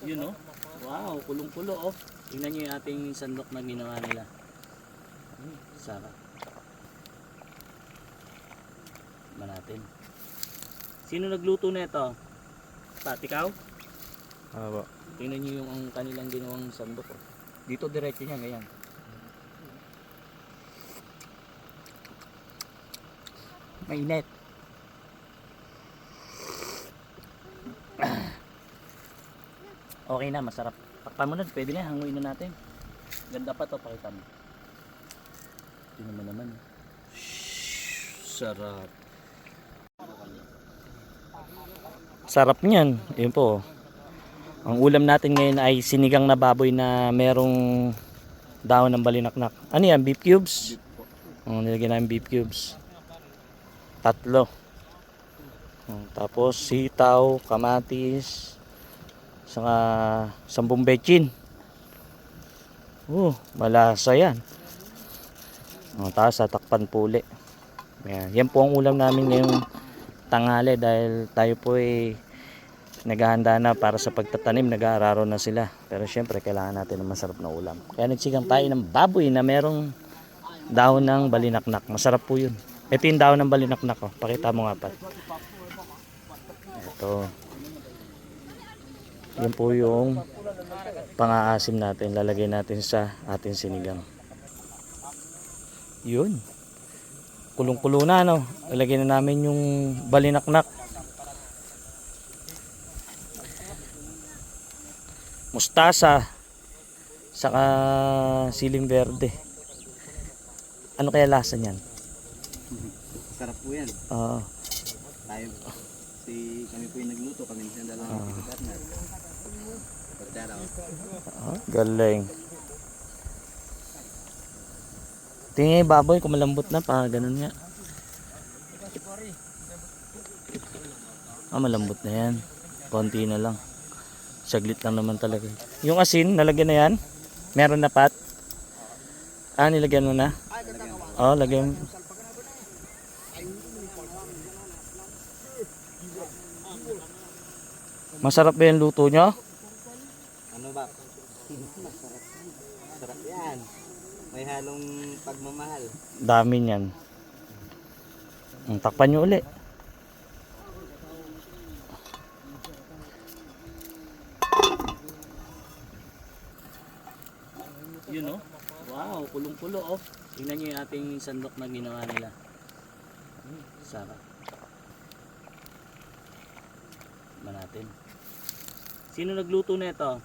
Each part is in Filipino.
Yun oh. Wow, kulong-kulo oh. Tingnan nyo yung ating sandok na ginawa nila. Hmm, sarap. Ba natin. Sino nagluto na ito? Pat, ikaw? Ano ba? Tingnan nyo yung ang kanilang ginawang sandok oh. Dito diretso niya, ganyan. Mainit. Okay na, masarap. Takpan mo na, pwede na, hanguin na natin. Ganda pa to, pakita mo. Tingnan mo naman. Sarap. Sarap niyan. Ayun po. Ang ulam natin ngayon ay sinigang na baboy na merong dahon ng balinaknak. Ano yan? Beef cubes? Oh, nilagyan namin beef cubes. Tatlo. Tapos sitaw, kamatis, saka sambong bechin. Oh, malasa yan. Oh, tapos tatakpan puli. Yan. yan po ang ulam namin ngayong tanghali dahil tayo po ay naghahanda na para sa pagtatanim, nag-aararo na sila. Pero syempre, kailangan natin ng masarap na ulam. Kaya nagsigang tayo ng baboy na merong dahon ng balinaknak. Masarap po yun. Ito yung dahon ng balinaknak. Oh. Pakita mo nga pa. Ito. Yan po yung pang-aasim natin. Lalagay natin sa ating sinigang. Yun. Kulong-kulo na, no? Lalagay na namin yung balinaknak. mustasa saka siling verde ano kaya lasa niyan Sarap po yan. Oo. Tayo, si kami po yung nagluto, kami yung dalawang Ah. uh. partner. Pagdara, Ah, galing. Tingin yung baboy kung malambot na pa ganun nga. Ah malambot na yan. Konti na lang. Saglit lang naman talaga. Yung asin nalagyan na yan? Meron na pat? Ah nilagyan mo na? Oh lagyan Masarap ba yung luto nyo? ano ba? Masarap. Sarap yan. May halong pagmamahal. Dami niyan. Ang takpan nyo uli. Yun oh. Wow, kulong-kulo oh. Tingnan nyo yung ating sandok na ginawa nila. Sarap. Ba natin. Sino nagluto na ito?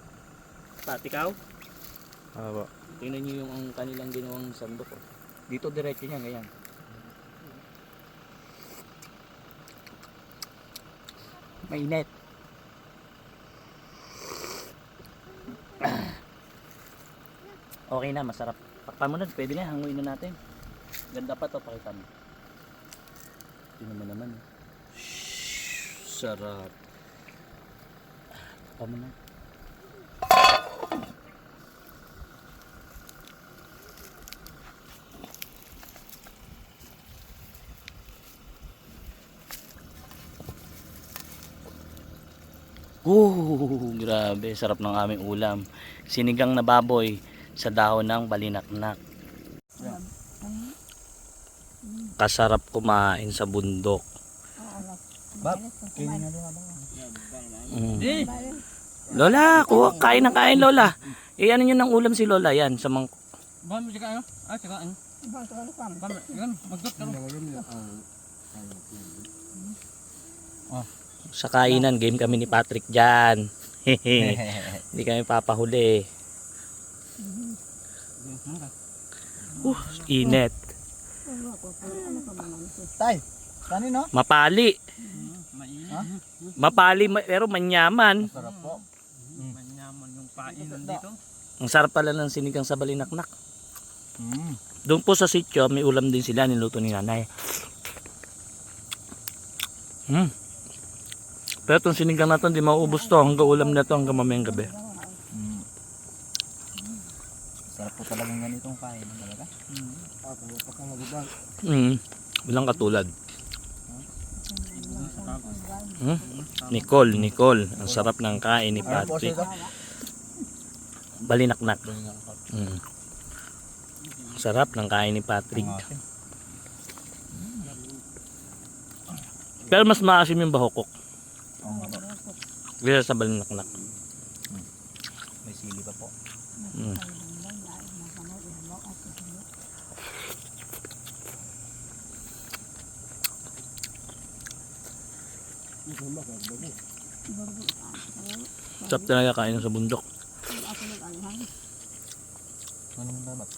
Pat, ikaw? Ano ba? Tingnan nyo yung ang kanilang ginawang sandok. Oh. Dito diretso niya, ganyan. Mainit. Okay na, masarap. Na, pwede na, hanguin na natin. Ganda pa to, pakita mo. Tingnan mo naman. oh. Sarap. Mo na. Uh, grabe, sarap ng aming ulam. Sinigang na baboy sa dahon ng balinaknak. Kasarap kumain sa bundok. Bab, kinin na doon Mm. Lola, kuha, kain na kain Lola. Eh ano yun ng ulam si Lola yan sa mang Bahan mo siya kayo? Ah, siya kain. Bahan, yan, magdot ka rin. sa kainan game kami ni Patrick diyan. Hindi kami papahuli. Uh, init. Tay, kanino? Mapali. Mapali ma- pero manyaman. Sarap po. Manyaman yung painan dito. Ang sarap pala ng sinigang sa balinaknak. Mm. Doon po sa sitio, may ulam din sila niluto ni nanay. Hmm. Pero itong sinigang na to, hindi mauubos to. Hanggang ulam na to hanggang mamayang gabi. Mm. Sarap po talagang ganitong kain talaga. Hmm. Walang katulad. Hmm? Nicole, Nicole. Ang sarap ng kain ni Patrick. Balinaknak. Mm. Sarap ng kain ni Patrick. Pero mas maasim yung bahokok. Kaya sa balinaknak. May sili pa po. Mm. Sarap talaga kain sa bundok. Anong dapat?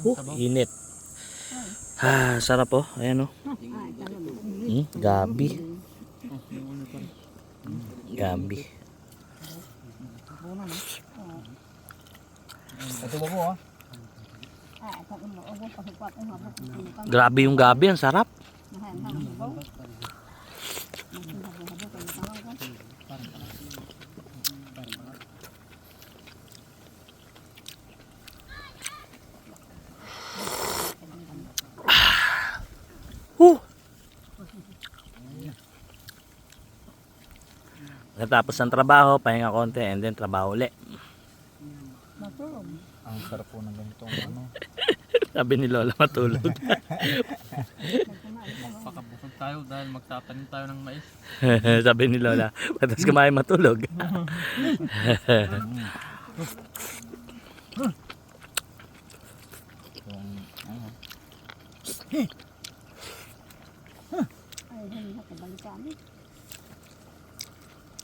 Uh, init. Ha, sarap oh. Ayan oh. Hmm, gabi. Gabi. Ito ba po ah? Grabe yung gabi, ang sarap. Huh. Natapos ang trabaho, pahinga konti, and then trabaho uli. Ang sarap po ng ganitong ano. Sabi ni Lola matulog. Pakabusog tayo dahil magtatanim tayo ng mais. Sabi ni Lola, patas kumain matulog.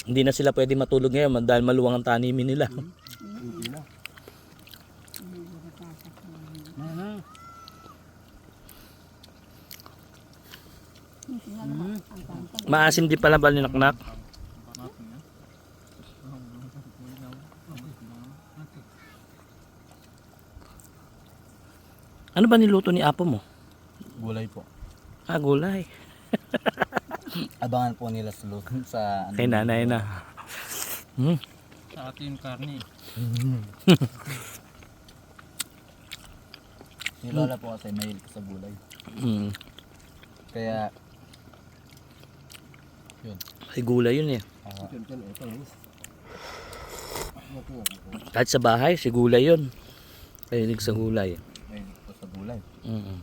Hindi na sila pwede matulog ngayon dahil maluwang ang tanimin nila. Maasim din pala balinaknak. Ano ba niluto ni Apo mo? Gulay po. Ah, gulay. Abangan po nila sa loob sa ano. Kay nanay na. Hmm. Sa atin yung karne. Si Lola po kasi mahilig sa gulay. Hmm. Kaya Ay, gulay yun eh. ah, Kahit sa bahay, si gulay yun. Kahilig sa gulay. mahilig po sa gulay. Mm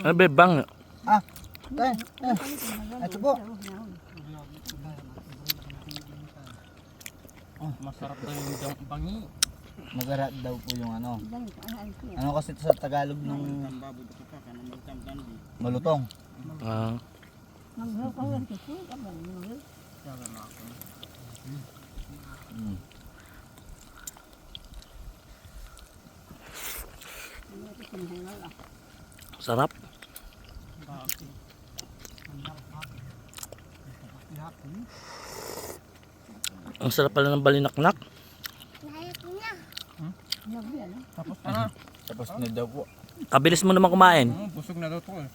Ano ba bang? Ah, tay, ah, ito po. Masarap daw yung jam- bangi. Masarap daw po yung ano. Ano kasi ito sa Tagalog nung malutong. Ah, Mm. Sarap. Ang sarap pala ng balinaknak. Tapos na. Tapos na daw po. Kabilis mo naman kumain. Oh, busog na daw to eh.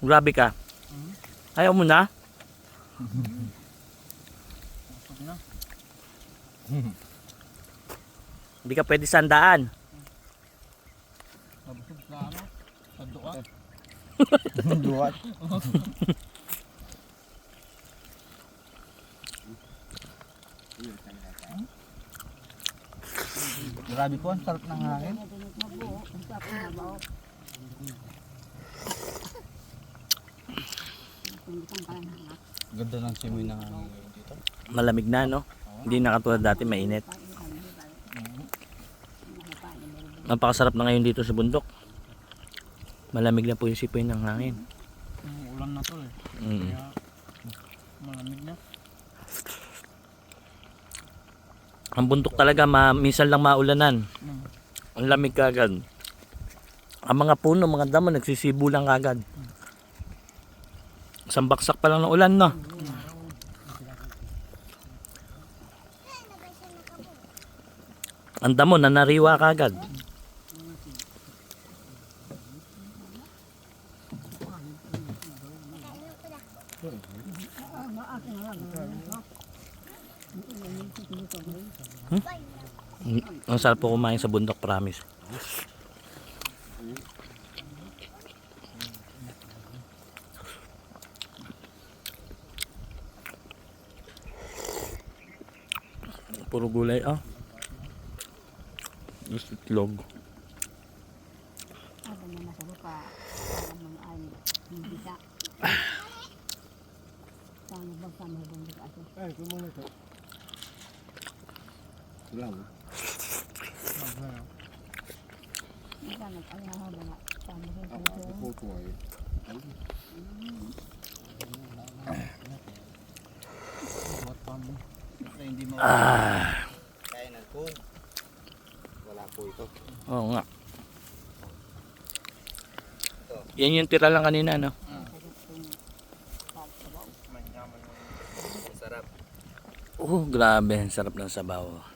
Grabe ka. Ayaw mo na? Busog na. Hindi ka pwede sandaan. Mabusog sa ano. Sa doa. Duwat. Grabe po, ang sarap ng hangin. Ganda ng simoy ng hangin dito. Malamig na, no? Hindi na katulad dati, mainit. Napakasarap na ngayon dito sa bundok. Malamig na po yung sipoy ng hangin. Yung ulan na to eh. Mm. Kaya malamig na. Ang bundok talaga, ma minsan lang maulanan. Mm. Ang lamig kagad. Ang mga puno, mga damo, nagsisibo lang kagad. Isang baksak pa lang ng ulan, no? Ang damo na nariwa kagad. Hmm? Mm, Ang sarap po kumain sa bundok, promise. Puro gulay ah. Gusto itlog. Ay hindi ka. Hindi mo kaya ng food. Wala po ito. Oo nga. Yan yung tira lang kanina, no? Oh, grabe. Ang sarap ng sabaw.